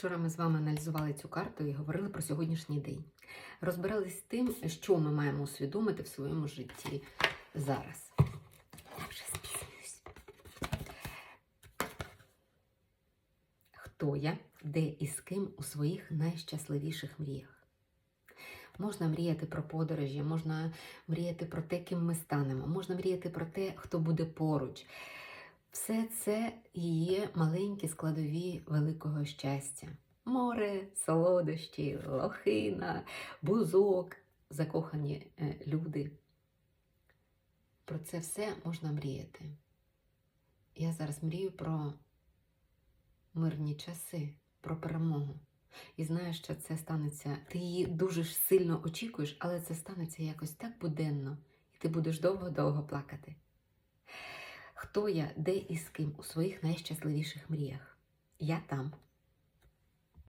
Вчора ми з вами аналізували цю карту і говорили про сьогоднішній день. Розбирались з тим, що ми маємо усвідомити в своєму житті зараз. Я вже спізнююсь. Хто я, де і з ким у своїх найщасливіших мріях? Можна мріяти про подорожі, можна мріяти про те, ким ми станемо, можна мріяти про те, хто буде поруч. Все це і є маленькі складові великого щастя. Море, солодощі, лохина, бузок, закохані е, люди. Про це все можна мріяти. Я зараз мрію про мирні часи, про перемогу. І знаєш, що це станеться. Ти її дуже сильно очікуєш, але це станеться якось так буденно, і ти будеш довго-довго плакати. Хто я, де і з ким у своїх найщасливіших мріях? Я там.